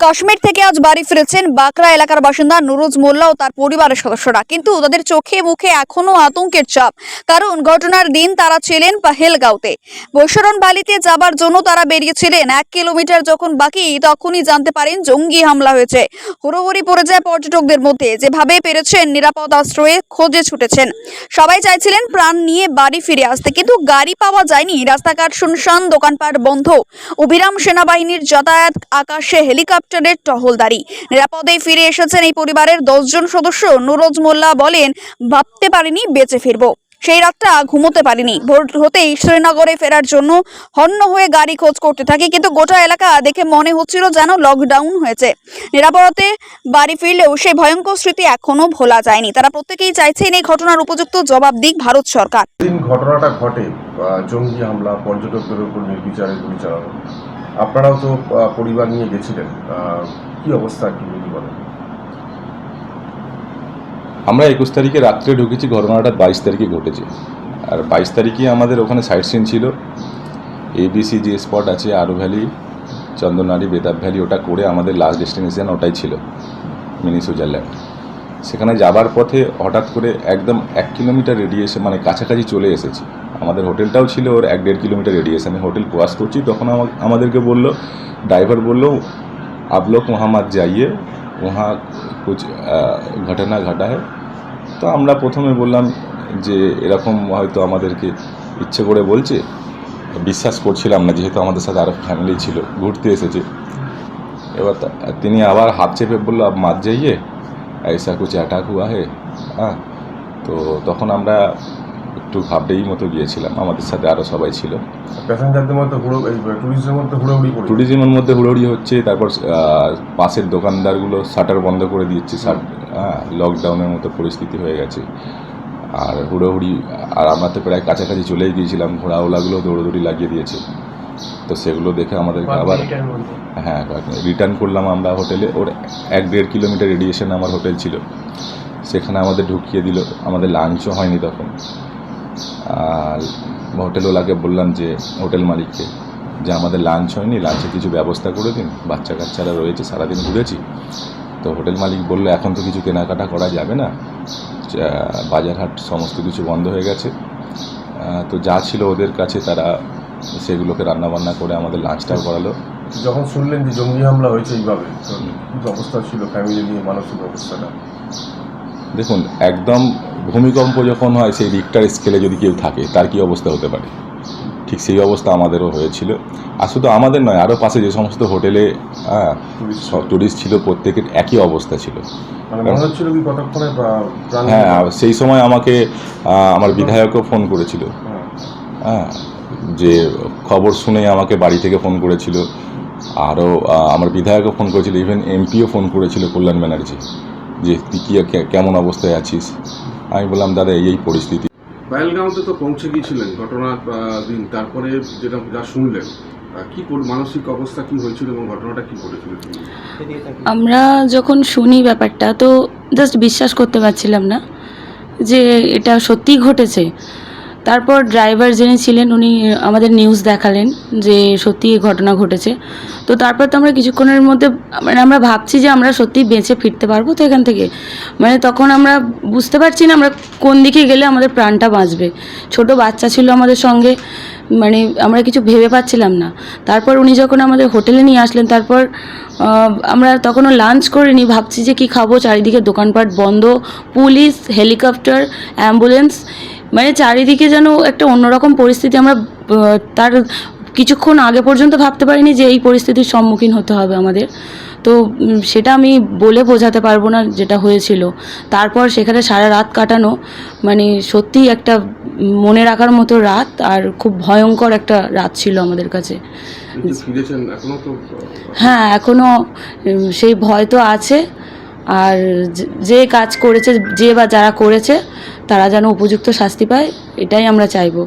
কাশ্মীর থেকে আজ বাড়ি ফিরেছেন বাকরা এলাকার বাসিন্দা নুরুজ মোল্লা ও তার পরিবারের সদস্যরা। কিন্তু তাদের চোখে মুখে এখনও আতঙ্কের চাপ। কারণ ঘটনার দিন তারা ছিলেন পাহেলগাঁওতে। বৈশরণ ভ্যালিতে যাবার জন্য তারা বেরিয়েছিলেন। এক কিলোমিটার যখন বাকি, তখনই জানতে পারেন জঙ্গি হামলা হয়েছে। হুড়োহুড়ি পড়ে যায় পর্যটকদের মধ্যে। যেভাবে পেরেছেন নিরাপদ আশ্রয়ে, খোঁজে ছুটেছেন। সবাই চাইছিলেন প্রাণ নিয়ে বাড়ি ফিরে আসতে। কিন্তু গাড়ি পাওয়া যায়নি। রাস্তাঘাট শুনশান, দোকানপাট বন্ধ। অভিরাম সেনাবাহিনীর যাতায়াত, আকাশে হেলিকপ্টারের টহলদারি। নিরাপদে ফিরে এসেছেন এই পরিবারের দশজন সদস্য। নুরোজ মোল্লা বলেন, ভাবতে পারিনি, বেঁচে ফিরবো। সেই রাতটা ঘুমোতে পারিনি। ভোর হতেই শ্রীনগরে ফেরার জন্য হন্য হয়ে গাড়ি খোঁজ করতে থাকি, কিন্তু গোটা এলাকা দেখে মনে হচ্ছিল যেন লকডাউন হয়েছে। নিরাপদে বাড়ি ফিরলেও সেই ভয়ঙ্কর স্মৃতি এখনও ভোলা যায়নি। তারা প্রত্যেকেই চাইছেন এই ঘটনার উপযুক্ত জবাব দিক ভারত সরকার। ঘটনাটা ঘটে জঙ্গি হামলা, পর্যটকদের উপর নির্বিচারে গুলি চালানো। আপনারাও তো পরিবার নিয়ে গেছিলেন কি অবস্থা কি বলেন? আমরা একুশ তারিখে রাত্রে ঢুকেছি, ঘটনাটা বাইশ তারিখে ঘটেছে। আর বাইশ তারিখে আমাদের ওখানে সাইট সিন ছিল। এবিসি যে স্পট আছে আরও ভ্যালি চন্দনারি বেতাব ভ্যালি ওটা করে আমাদের লাস্ট ডেস্টিনেশন ওটাই ছিল, মিনি সুইজারল্যান্ড। সেখানে যাবার পথে হঠাৎ করে একদম এক কিলোমিটার রেডিয়েশন মানে কাছাকাছি চলে এসেছি। আমাদের হোটেলটাও ছিল ওর এক দেড় কিলোমিটার রেডিয়েশনে হোটেল ক্রস করছি তখন আমা- আমাদেরকে বলল ড্রাইভার বলল आप लोग वहाँ मत जाइए वहाँ कुछ আহ, ঘটনা ঘটা है তো আমরা প্রথমে বললাম যে এরকম হয়তো আমাদেরকে ইচ্ছে করে বলছে বিশ্বাস করছিলাম না যেহেতু আমাদের সাথে আরও ফ্যামিলি ছিল ঘুরতে এসেছে এবার তা- তিনি আবার হাত চেপে বললো আপ মাত যাইয়ে ऐसा कुछ অ্যাটাক হুয়া হে হ্যাঁ তো তখন আমরা একটু ঘাবড়েই মতো গিয়েছিলাম। আমাদের সাথে আরও সবাই ছিল। প্যাসেঞ্জারদের মধ্যে হুড়ো এই মধ্যে হুড়োহুড়ি ট্যুরিজমের মধ্যে হুড়োহুড়ি হচ্ছে তারপর পাশের দোকানদারগুলো শাটার বন্ধ করে দিচ্ছে শাট হ্যাঁ লকডাউনের মতো পরিস্থিতি হয়ে গেছে। আর হুড়োহুড়ি আর আমরা তো প্রায় কাছাকাছি চলেই গিয়েছিলাম ঘোড়াওয়ালাগুলো দৌড়দৌড়ি লাগিয়ে দিয়েছে। তো সেগুলো দেখে আমাদের আবার হ্যাঁ রিটার্ন করলাম আমরা হোটেলে। ওর এক দেড় কিলোমিটার রেডিয়েশন আমার হোটেল ছিল। সেখানে আমাদের ঢুকিয়ে দিল। আমাদের লাঞ্চও হয়নি তখন। হোটেলওয়ালাকে বললাম যে হোটেল মালিককে যে আমাদের লাঞ্চ হয়নি লাঞ্চে কিছু ব্যবস্থা করে দিন বাচ্চা কাচ্চারা রয়েছে সারাদিন ঘুরেছি। তো হোটেল মালিক বলল এখন তো কিছু কেনাকাটা করা যাবে না। যা- বাজারহাট সমস্ত কিছু বন্ধ হয়ে গেছে। তো যা ছিল ওদের কাছে তারা সেগুলোকে রান্নাবান্না করে আমাদের লাঞ্চটাও করালো। যখন শুনলেন যে জঙ্গি হামলা হয়েছে এইভাবে অবস্থা ছিল? ফ্যামিলি নিয়ে মানসিক অবস্থাটা? দেখুন একদম ভূমিকম্প যখন হয় সেই রিক্টার স্কেলে যদি কেউ থাকে তার কি অবস্থা হতে পারে? ঠিক সেই অবস্থা আমাদেরও হয়েছিল। আর শুধু আমাদের নয় আরও পাশে যে সমস্ত হোটেলে হ্যাঁ, টুরিস্ট ছিল প্রত্যেকের একই অবস্থা ছিল। মানে হ্যাঁ সেই সময় আমাকে আমার বিধায়কও ফোন করেছিল। হ্যাঁ। হ্যাঁ যে খবর শুনে আমাকে বাড়ি থেকে ফোন করেছিল। আরও আমার বিধায়কও ফোন করেছিল ইভেন এমপিও ফোন করেছিল কল্যাণ ব্যানার্জি। যে তুই কি কেমন অবস্থায় আছিস? আমি বললাম দাদা এই এই পরিস্থিতি। পায়েলগাঁওতে তো পৌঁছে গিয়েছিলেন ঘটনার দিন। তারপরে যেটা যা শুনলেন কি মানসিক অবস্থা কি হয়েছিল এবং ঘটনাটা কি ঘটেছিল আমরা যখন শুনি ব্যাপারটা তো জাস্ট বিশ্বাস করতে পারছিলাম না যে এটা সত্যি ঘটেছে। তারপর ড্রাইভার যিনি ছিলেন, উনি আমাদের নিউজ দেখালেন যে সত্যি এই ঘটনা ঘটেছে। তো তারপর তো আমরা কিছুক্ষণের মধ্যে মানে আমরা ভাবছি যে আমরা সত্যি বেঁচে ফিরতে পারব তো এখান থেকে। মানে তখন আমরা বুঝতে পারছি না আমরা কোন দিকে গেলে আমাদের প্রাণটা বাঁচবে। ছোট বাচ্চা ছিল আমাদের সঙ্গে মানে আমরা কিছু ভেবে পাচ্ছিলাম না। তারপর উনি যখন আমাদের হোটেলে নিয়ে আসলেন, তারপর আমরা তখনও লাঞ্চ করিনি, ভাবছি যে কি খাব, চারিদিকে দোকানপাট বন্ধ, পুলিশ হেলিকপ্টার অ্যাম্বুলেন্স মানে চারিদিকে যেন একটা অন্যরকম পরিস্থিতি আমরা তার কিছুক্ষণ আগে পর্যন্ত ভাবতে পারিনি যে এই পরিস্থিতির সম্মুখীন হতে হবে আমাদের। তো সেটা আমি বলে বোঝাতে পারব না যেটা হয়েছিল। তারপর সেখানে সারা রাত কাটানো মানে সত্যিই একটা মনে রাখার মতো রাত আর খুব ভয়ঙ্কর একটা রাত ছিল আমাদের কাছে। হ্যাঁ এখনও সেই ভয় তো আছে। আর যে- কাজ করেছে, যে বা যারা করেছে, তারা যেন উপযুক্ত শাস্তি পায়, এটাই আমরা চাইব।